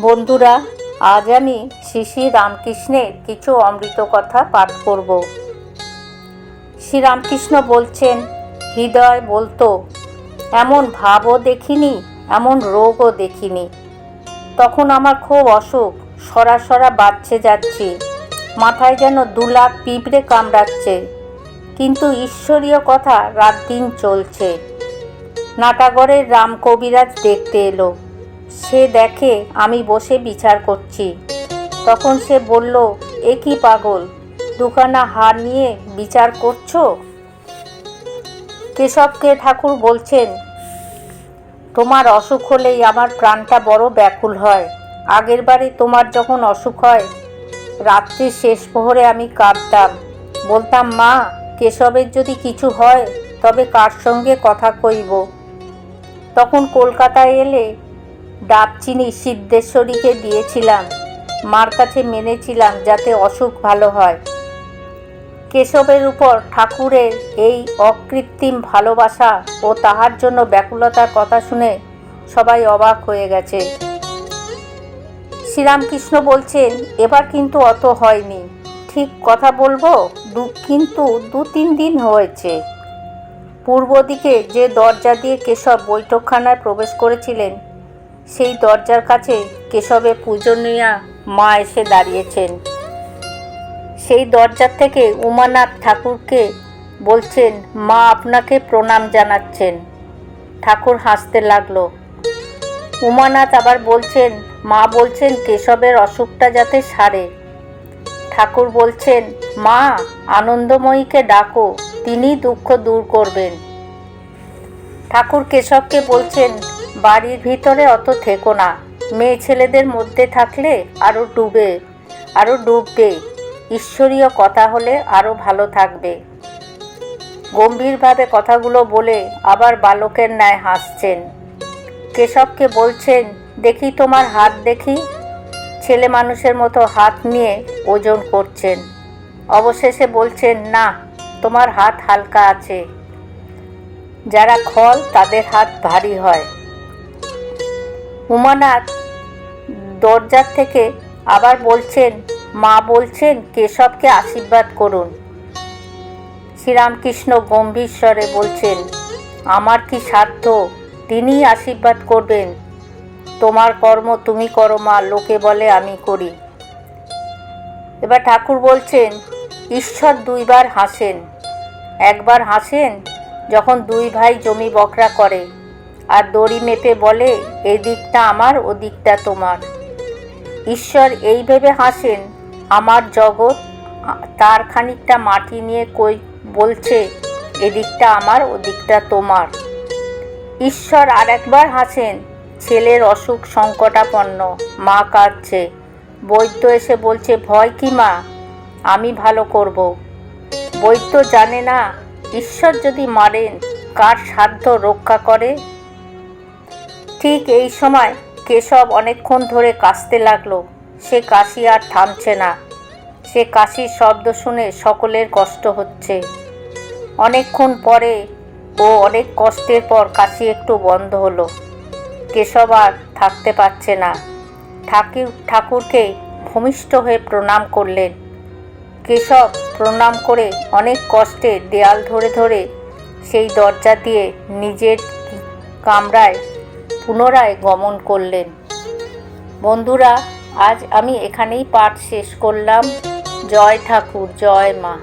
বন্ধুরা, আজ আমি শ্রী শ্রী রামকৃষ্ণের কিছু অমৃত কথা পাঠ করব। শ্রীরামকৃষ্ণ বলছেন, হৃদয় বলতো, এমন ভাবও দেখিনি, এমন রোগও দেখিনি। তখন আমার খুব অসুখ সরা সরা বাড়ছে যাচ্ছি। মাথায় যেন দু লাখ পিঁপড়ে কামড়াচ্ছে। কিন্তু ঈশ্বরীয় কথা রাত দিন চলছে। নাটাগড়ের রাম কবিরাজ দেখতে এলো। সে দেখে আমি বসে বিচার করছি। তখন সে বলল, এ কি পাগল? দুখানা হার নিয়ে বিচার করছ? কেশবকে ঠাকুর বলছেন, তোমার অসুখ হলেই আমার প্রাণটা বড় ব্যাকুল হয়। আগের বারে তোমার যখন অসুখ হয় রাত্রির শেষ প্রহরে আমি কাঁদতাম। বলতাম, মা, কেশবের যদি কিছু হয়, তবে কার সঙ্গে কথা কইব? তখন কলকাতায় এলে ডাবচিনি সিদ্ধেশ্বরীকে দিয়েছিলাম। মার কাছে মেনেছিলাম যাতে অসুখ ভালো হয়। কেশবের উপর ঠাকুরের এই অকৃত্রিম ভালোবাসা ও তাহার জন্য ব্যাকুলতার কথা শুনে সবাই অবাক হয়ে গেছে। শ্রীরামকৃষ্ণ বলছেন, এবার কিন্তু অত হয়নি। ঠিক কথা বলব, দু কিন্তু দু তিন দিন হয়েছে। পূর্ব দিকে যে দরজা দিয়ে কেশব বৈঠকখানায় প্রবেশ করেছিলেন সেই দরজার কাছে কেশবের পূজনীয়া মা এসে দাঁড়িয়েছেন। সেই দরজার থেকে উমানাথ ঠাকুরকে বলছেন, মা আপনাকে প্রণাম জানাচ্ছেন। ঠাকুর হাসতে লাগল। উমানাথ আবার বলছেন, মা বলছেন কেশবের অসুখটা যাতে সারে। ঠাকুর বলছেন, মা, আনন্দময়ীকে ডাকো তিনি দুঃখ দূর করবেন। ঠাকুর কেশবকে বলছেন বাড়ির ভিতরে অত থেকো না। মেয়ে ছেলেদের মধ্যে থাকলে আরও ডুবে আরও ডুববে। ঈশ্বরীয় কথা হলে আরও ভালো থাকবে। গম্ভীরভাবে কথাগুলো বলে আবার বালকের ন্যায় হাসছেন। কেশবকে বলছেন, দেখি তোমার হাত দেখি। ছেলে মানুষের মতো হাত নিয়ে ওজন করছেন। অবশেষে বলছেন, না, তোমার হাত হালকা আছে। যারা খল, তাদের হাত ভারী হয়। উমানাথ দরজার থেকে আবার বলছেন, মা বলছেন, কেশবকে আশীর্বাদ করুন। শ্রীরামকৃষ্ণ গম্ভীর স্বরে বলছেন, আমার কি সাধ্য? তিনিই আশীর্বাদ করবেন। তোমার কর্ম তুমি করো, মা, লোকে বলে আমি করি। এবার ঠাকুর বলছেন, ঈশ্বর দুইবার হাসেন। একবার হাসেন, যখন দুই ভাই জমি বকরা করে। আর দড়ি মেপে বলে এই দিকটা আমার, ও দিকটা তোমার। ঈশ্বর এই ভেবে হাসেন, আমার জগৎ তার খানিকটা মাটি নিয়ে কই বলছে এদিকটা আমার, ও দিকটা তোমার। ঈশ্বর আর একবার হাসেন, ছেলের অসুখ সংকটাপন্ন, মা কাঁদছে। বৈদ্য এসে বলছে, ভয় কি মা? আমি ভালো করব। বৈদ্য জানে না, ঈশ্বর যদি মারেন, কার সাধ্য রক্ষা করে? ঠিক এই সময় কেশব অনেকক্ষণ ধরে কাশতে লাগল। সে কাশি আর থামছে না। সে কাশির শব্দ শুনে সকলের কষ্ট হচ্ছে। অনেকক্ষণ পরে ও অনেক কষ্টের পর কাশি একটু বন্ধ হলো। কেশব আর থাকতে পারছে না। ঠাকুর ঠাকুরকে ভূমিষ্ঠ হয়ে প্রণাম করলেন। কেশব প্রণাম করে অনেক কষ্টে দেয়াল ধরে ধরে সেই দরজা দিয়ে নিজের কামরায় পুনরায় গমন করলেন। বন্ধুরা আজ আমি এখানেই পাঠ শেষ করলাম। জয় ঠাকুর জয় মা।